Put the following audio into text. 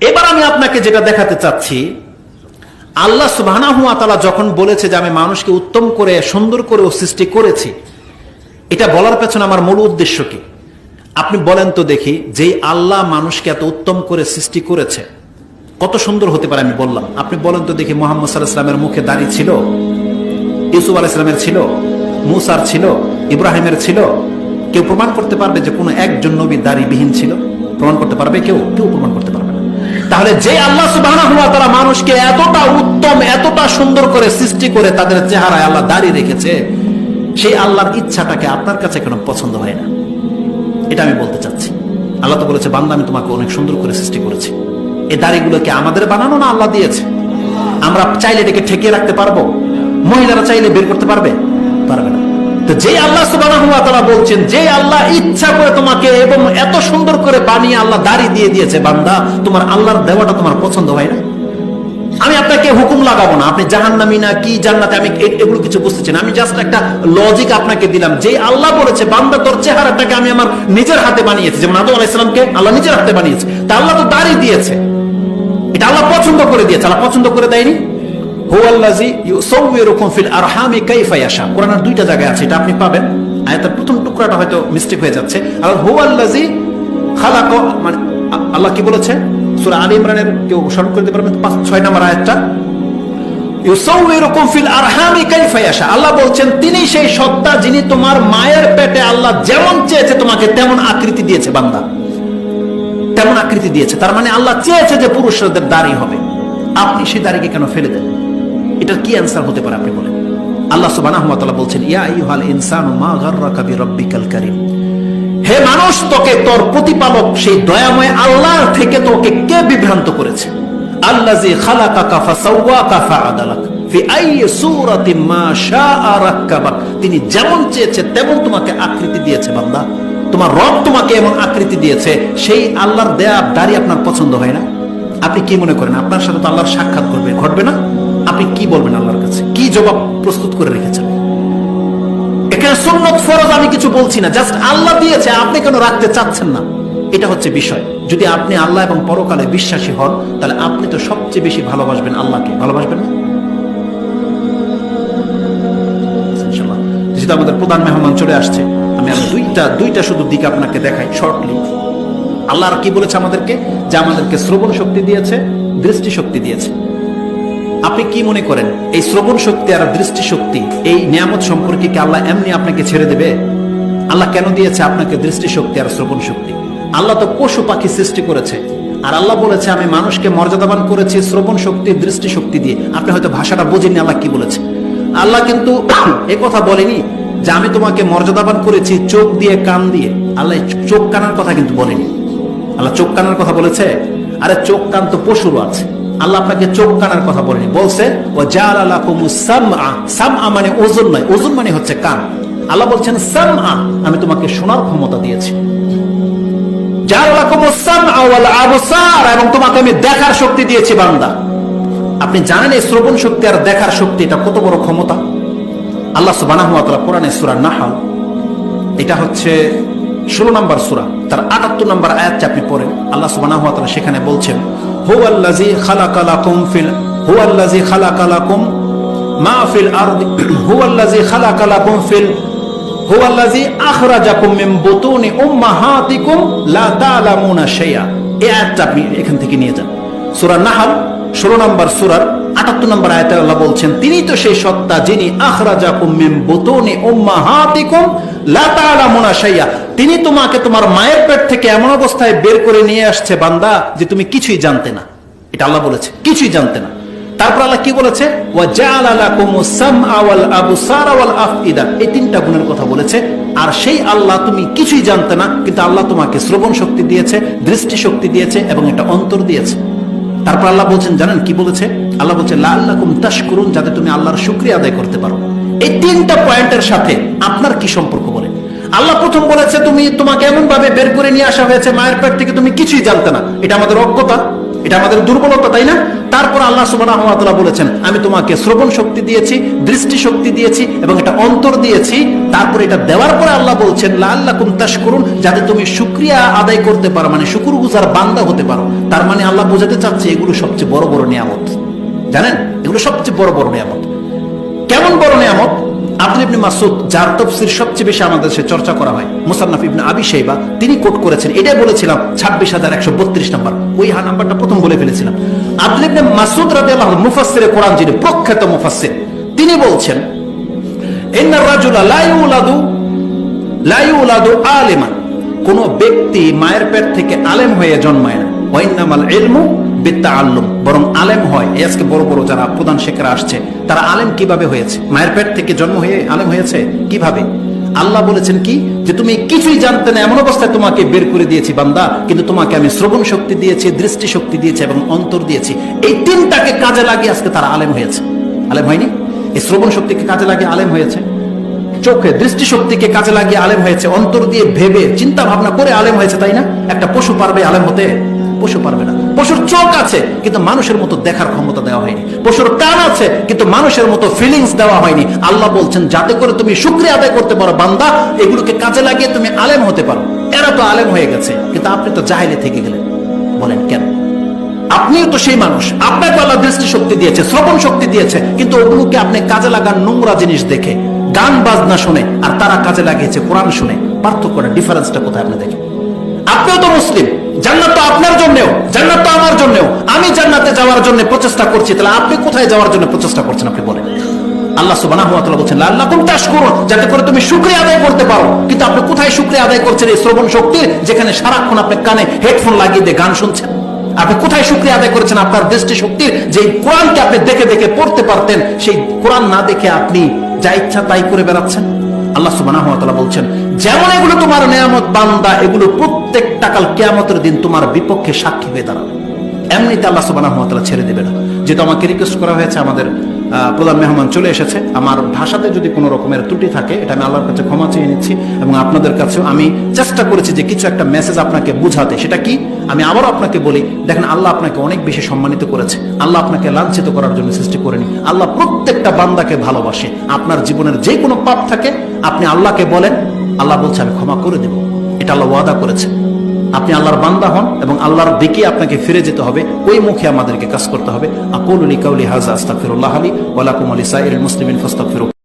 এবার আমি আপনাকে যেটা দেখাতে চাচ্ছি, আল্লাহ সুবাহ যখন বলেছে যে আমি মানুষকে উত্তম করে, সুন্দর করে ও সৃষ্টি করেছি, এটা বলার পেছনে আমার মূল উদ্দেশ্য কি? আপনি বলেন তো দেখি, যেই আল্লাহ মানুষকে এত উত্তম করে সৃষ্টি করেছে, কত সুন্দর হতে পারে আমি বললাম। আপনি বলেন তো দেখি, মোহাম্মদ সাল্লাহ ইসলামের মুখে দাড়ি ছিল, ইউসুফ আলাহ ইসলামের ছিল, মুসার ছিল, ইব্রাহিমের ছিল, কেউ প্রমাণ করতে পারবে যে কোনো একজন নবী দাড়িবিহীন ছিল? প্রমাণ করতে পারবে কেউ? কেউ প্রমাণ করতে পারবে তাহলে যে আল্লাহ সুবাহ তারা মানুষকে এতটা উত্তম, এতটা সুন্দর করে সৃষ্টি করে তাদের চেহারায় আল্লাহ দাড়ি রেখেছে, সেই আল্লাহর ইচ্ছাটাকে আপনার কাছে কেন পছন্দ হয় না? এটা আমি বলতে চাচ্ছি। আল্লাহ তো বলেছে, বান্দা, আমি তোমাকে অনেক সুন্দর করে সৃষ্টি করেছি। এই দাড়িগুলোকে আমাদের বানানো না আল্লাহ দিয়েছে? আমরা চাইলে এটাকে ঠেকিয়ে রাখতে পারব? মহিলারা চাইলে বের করতে পারবে? পারবে না। যে আল্লাহ ওয়া বলছেন, যে আল্লাহ ইচ্ছা করে তোমাকে এবং এত সুন্দর করে বানিয়ে আল্লাহ দাড়ি দিয়ে দিয়েছে, বান্দা, তোমার আল্লাহর দেওয়াটা তোমার পছন্দ হয় না? আমি আপনাকে হুকুম লাগাবো না, আপনি জাহান্নামি না, কি জান্নাতে, আমি এগুলো কিছু বুঝতেছি না। আমি জাস্ট একটা লজিক আপনাকে দিলাম, যে আল্লাহ বলেছে, বান্দা, তোর চেহারাটাকে আমি আমার নিজের হাতে বানিয়েছি। যেমন আদম আলাইসালামকে আল্লাহ নিজের হাতে বানিয়েছে। তা আল্লাহ তো দাড়ি দিয়েছে। এটা আল্লাহ পছন্দ করে দিয়েছে, আল্লাহ পছন্দ করে দেয়নি? আপনি পাবেন। আয়াতের প্রথম টুকরাটা হয়তো মিস্টেক হয়ে যাচ্ছে। আর খালাক মানে আল্লাহ কি বলেছে? আলী ইমরানের কেউ স্মরণ পারবেন, পাঁচ, ছয় নম্বর আয়াতটা। বলছেন, তিনি সেই সত্তা যিনি তোমার মায়ের পেটে আল্লাহ যেমন চেয়েছে, তোমাকে তেমন আকৃতি দিয়েছে, বান্দা। তেমন আকৃতি দিয়েছে। তার মানে আল্লাহ চেয়েছে যে পুরুষদের দাড়ি হবে। আপনি সেই দাড়িকে কেন ফেলে দেন? এটার কি অ্যান্সার হতে পারে আপনি বলেন? আল্লাহ তাআলা বলছেন, ইয়া ইনসানু হে মানুষ, তোকে তোর প্রতিপালক, সেই দয়াময় আল্লাহর থেকে তোকে কে বিভ্রান্ত করেছে? আল্লাযী খালাকাকা ফাসাওয়াকা ফাআদালাক। ফি আইয়ি সূরাতিন মা শাআ রাক্কাবাক। তিনি যেমন চেয়েছে, তেমন তোমাকে আকৃতি দিয়েছে, বান্দা। তোমার রব তোমাকে এমন আকৃতি দিয়েছে, সেই আল্লাহর দেয়া দাড়ি আপনার পছন্দ হয় না। আপনি কি মনে করেন, আপনার সাথে তো আল্লাহর সাক্ষাৎ করবে ঘটবে না? আপনি কি বলবেন আল্লাহর কাছে? কি জবাব প্রস্তুত করে রেখেছেন? এখানে সুন্নত ফরজ আমি কিছু বলছি না, জাস্ট আল্লাহ দিয়েছে, আপনি কেন রাখতে চাচ্ছেন না? এটা হচ্ছে বিষয়। যদি আপনি আল্লাহ এবং পরকালে বিশ্বাসী হন, তাহলে আপনি তো সবচেয়ে বেশি ভালোবাসবেন আল্লাহকে। ভালোবাসবেন না? যেহেতু আমাদের প্রধান মেহমান চলে আসছে, আমি দুইটা দুইটা শুধু দিক আপনাকে দেখাই শর্টলি আল্লাহ আর কি বলেছে আমাদেরকে? যে আমাদেরকে শ্রবণ শক্তি দিয়েছে, দৃষ্টি শক্তি দিয়েছে। আপনি কি মনে করেন, এই শ্রবণ শক্তি আর দৃষ্টি শক্তি, এই নিয়ামত সম্পর্কে কি আল্লাহ এমনি আপনাকে ছেড়ে দেবে? আল্লাহ কেন দিয়েছে আপনাকে দৃষ্টি শক্তি আর শ্রবণ শক্তি? আল্লাহ তো পশু পাখি সৃষ্টি করেছে। আর আল্লাহ বলেছে, আমি মানুষকে মর্যাদাবান করেছি শ্রবণ শক্তি, দৃষ্টি শক্তি দিয়ে। আপনি হয়তো ভাষাটা বোঝেননি আল্লাহ কি বলেছে। আল্লাহ কিন্তু এ কথা বলেনি যে আমি তোমাকে মর্যাদাবান করেছি চোখ দিয়ে, কান দিয়ে। আল্লাহ চোখ কানার কথা কিন্তু বলেনি। আল্লাহ চোখ কানার কথা বলেছে, আরে চোখ কান তো পশুরও আছে। আল্লাহ আপনাকে চোখ কানার কথা বলেনি। বলছে ও জাল মানে ওজন নয়। ওজন মানে হচ্ছে কান। আল্লাহ বলছেন সাম আমি তোমাকে শোনার ক্ষমতা দিয়েছি। এবং তোমাকে আমি দেখার শক্তি দিয়েছি, বান্দা। আপনি জানেন এই শ্রবণ শক্তি আর দেখার শক্তি, এটা কত বড় ক্ষমতা? আল্লাহ তাআলা কোরআনে সূরা নাহল, এটা হচ্ছে ষোলো নম্বর সুরা। তার আটাত্তর নম্বর আয়াতটা আপনি পড়েন। আল্লাহ সুবহানাহু ওয়া তাআলা সেখানে বলছেন হুয়াল্লাযী খালাকালাকুম ফিল হুয়াল্লাযী খালাকালাকুম মা ফিল আরদি হুয়াল্লাযী খালাকালাকুম ফিল হুয়াল্লাযী আখরাজাকুম মিন বুতুনি উম্মাহাতিকুম লা তা'লামুনা শাইআ এই আয়াতটা আপনি এখান থেকে নিয়ে যান সূরা নাহল ষোলো নম্বর সুরার আটাত্তর নম্বর আয়তে আল্লাহ বলছেন, তিনি তো সেই সত্তা যিনি আখরাজাকুম মিন বুতুনি তা'লামুনা শাইআ তিনি তোমাকে তোমার মায়ের পেট থেকে এমন অবস্থায় বের করে নিয়ে আসছে বান্দা যে তুমি কিছুই জানতে না। এটা আল্লাহ বলেছে, কিছুই জানতে না। তারপর আল্লাহ কি বলেছে? এই তিনটা গুণের কথা বলেছে, আর সেই আল্লাহ তুমি কিছুই জানতে না, কিন্তু আল্লাহ তোমাকে শ্রবণ শক্তি দিয়েছে দৃষ্টি শক্তি দিয়েছে এবং একটা অন্তর দিয়েছে। তারপর আল্লাহ বলছেন, জানেন কি বলেছে? আল্লাহ বলছে লাল্লাকুম করুন যাতে তুমি আল্লাহর শুক্রিয়া আদায় করতে পারো। এই তিনটা পয়েন্টের সাথে আপনার কি সম্পর্ক বলে? আল্লাহ প্রথম বলেছে, তুমি তোমাকে এমন ভাবে বের করে নিয়ে আসা হয়েছে, মায়ের পেট থেকে তুমি কিছুই জানতে না। এটা আমাদের অজ্ঞতা। এটা আমাদের দুর্বলতা, তাই না? তারপর আল্লাহ তাআলা বলেছেন, আমি তোমাকে শ্রবণ শক্তি দিয়েছি, দৃষ্টি শক্তি দিয়েছি এবং এটা অন্তর দিয়েছি। তারপর এটা দেওয়ার পরে আল্লাহ বলছেন, লাআল্লাকুম তাশকুরুন যাতে তুমি শুকরিয়া আদায় করতে পারো মানে শুকরগুজার বান্দা হতে পারো। তার মানে আল্লাহ বোঝাতে চাচ্ছে, এগুলো সবচেয়ে বড় বড় নিয়ামত। জানেন? এগুলো সবচেয়ে বড় বড় নিয়ামত। কেমন বড় নিয়ামত ইবনে মাসুদ যার তফসির সবচেয়ে বেশি আমাদের চর্চা করা হয়, মুসান্নাফ ইবনে আবি শাইবা, তিনি কোট করেছেন। এটাই বলেছিলাম, ছাব্বিশ হাজার একশো বত্রিশ নাম্বার। ওই হা নাম্বারটা প্রথম বলে ফেলেছিলাম। ইবনে মাসুদ আনহু, মুফাসসিরে কোরআন, যিনি প্রখ্যাত মুফাসসির, তিনি বলছেন, ইন্নার রাজুলা লা ইউলাদু লা ইউলাদু আলিমান। কোন ব্যক্তি মায়ের পেট থেকে আলেম হয়ে জন্মায় না। বের করে দিয়েছি বান্দা, কিন্তু তোমাকে আমি শ্রবণ শক্তি দিয়েছি, দৃষ্টি শক্তি দিয়েছি এবং অন্তর দিয়েছি। এই তিনটাকে কাজে লাগিয়ে আজকে তারা আলেম হয়েছে। আলেম হয়নি? এই শ্রবণ শক্তিকে কাজে লাগিয়ে আলেম হয়েছে? চোখে দৃষ্টিশক্তিকে কাজে লাগিয়ে আলেম হয়েছে? অন্তর দিয়ে ভেবে, চিন্তা ভাবনা করে আলেম হয়েছে, তাই না? একটা পশু পারবে আলেম হতে। পশু পারবে না। পশুর চোখ আছে, কিন্তু মানুষের মতো দেখার ক্ষমতা দেওয়া হয়নি। পশুর কান আছে, কিন্তু মানুষের মতো ফিলিংস দেওয়া হয়নি। আল্লাহ বলছেন, যাতে করে তুমি শুক্রিয়া আদায় করতে পারো, বান্দা, এগুলোকে কাজে লাগিয়ে তুমি আলেম হতে পারো। এরা তো আলেম হয়ে গেছে, কিন্তু আপনি তো জাহেলে থেকে গেলেন। বলেন, কেন? আপনিও তো সেই মানুষ। আপনাকে আল্লাহ দৃষ্টি শক্তি দিয়েছে, শ্রবণ শক্তি দিয়েছে, কিন্তু ওগুলোকে আপনি কাজে লাগান নোংরা জিনিস দেখে। গান, বাজনা শুনে, আর তারা কাজে লাগিয়েছে, কোরআন শুনে। পার্থক্যটা ডিফারেন্সটা কোথায় আপনি দেখেন? আপনিও তো মুসলিম। জান্নাত তো আপনার জন্যও, জান্নাত তো আমার জন্যও। আমি জান্নাতে যাওয়ার জন্য প্রচেষ্টা করছি, তাহলে আপনি কোথায় যাওয়ার জন্য প্রচেষ্টা করছেন আপনি বলেন। আল্লাহ সুবহানাহু ওয়া তাআলা বলছেন আল্লাহকুম তাশকুরুন যাতে করে তুমি শুকরিয়া আদায় করতে পারো। কিন্তু আপনি কোথায় শুকরিয়া আদায় করছেন এই শ্রবণ শক্তির যেখানে সারাক্ষণ আপনি কানে হেডফোন লাগিয়ে দিয়ে গান শুনছেন। আপনি কোথায় শুক্রিয়া আদায় করেছেন আপনার দৃষ্টি শক্তির যে কোরআনকে আপনি দেখে দেখে পড়তে পারতেন, সেই কোরআন না দেখে আপনি যা ইচ্ছা তাই করে বেড়াচ্ছেন। আল্লাহ ওয়া বলছেন, যেমন এগুলো তোমার নেয়ামত, বান্দা, এগুলো প্রত্যেক টাকাল কেয়ামতের দিন তোমার বিপক্ষে সাক্ষী হয়ে দাঁড়াবে। এমনিতে আল্লাহ সুবহানাহু ছেড়ে দেবে না। যেহেতু আমাকে রিকোয়েস্ট করা হয়েছে আমাদের প্রধান মেহমান চলে এসেছে। আমার ভাষাতে যদি কোনো রকমের ত্রুটি থাকে, এটা আমি আল্লাহর কাছে ক্ষমা চেয়ে নিচ্ছি এবং আপনাদের কাছেও আমি চেষ্টা করেছি যে কিছু একটা মেসেজ আপনাকে বুঝাতে। সেটা কি? আমি আবারও আপনাকে বলি, দেখেন আল্লাহ আপনাকে অনেক বেশি সম্মানিত করেছে। আল্লাহ আপনাকে লাঞ্ছিত করার জন্য সৃষ্টি করেনি। আল্লাহ প্রত্যেকটা বান্দাকে ভালোবাসে। আপনার জীবনের যে কোনো পাপ থাকে, আপনি আল্লাহকে বলেন, আল্লাহ বলছে, আমি ক্ষমা করে দেব। এটা আল্লাহ ওয়াদা করেছে। আপনি আল্লাহর বান্দা হন এবং আল্লাহর দিকে আপনাকে ফিরে যেতে হবে, ওই মুখে আমাদেরকে কাজ করতে হবে। আকুল কাউলি হাজা আস্তাফিরুল্লাহ আলী ওয়ালাকুম আলী সাইল মুসলিমিন ফাস্তাগফিরু